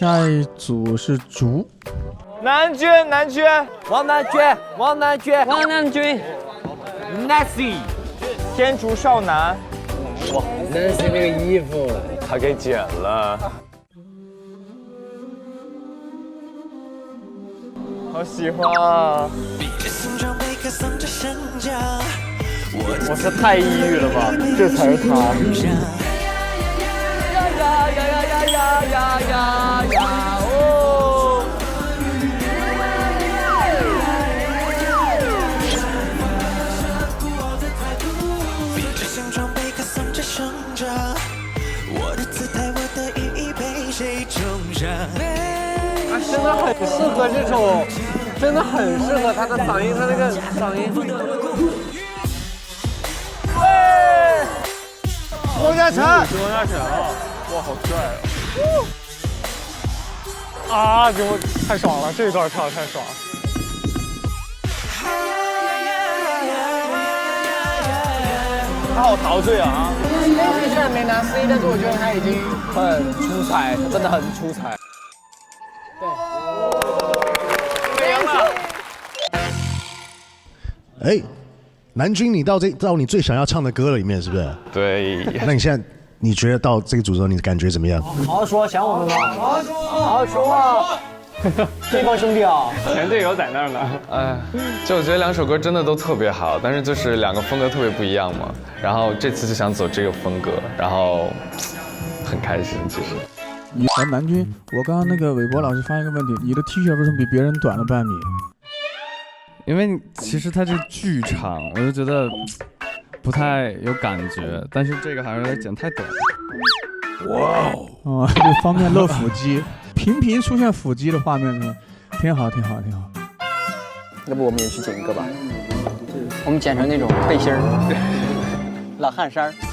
下一组是竹，南君南君王南君王南君王南君，Nancy。天竺少男，哇，Nancy 那个衣服他给剪了。好喜欢啊，我是太抑郁了吧，这才是他。呀呀呀呀呀呀呀呀。我的姿态，我的羽翼被谁冲上？真的很适合这种，真的很适合他的嗓音，他那个嗓音。汪嘉诚，汪嘉诚，哇，好帅啊！啊，给我太爽了，这一段跳的太爽了。好陶醉啊！Nancy 虽然没拿 C，但是我觉得他已经很出彩，他真的很出彩。对哎，南军，你到这到你最想要唱的歌里面是不是？对，那你现在你觉得到这个组之后，你的感觉怎么样？好好说，想我们吗？好好说，好好说啊！这帮兄弟啊，前队友在那儿呢。哎，就我觉得两首歌真的都特别好，但是就是两个风格特别不一样嘛。然后这次就想走这个风格，然后很开心。其实你和南军，我刚刚那个韦博老师发一个问题，你的 T 恤为什么比别人短了半米？因为其实它这巨长，我就觉得不太有感觉，但是这个好像有点剪太短。哇哦，就方便露腹肌，频频出现腹肌的画面呢？挺好，挺好，挺好。要不我们也去剪一个吧？我们剪成那种背心儿，老汉衫儿。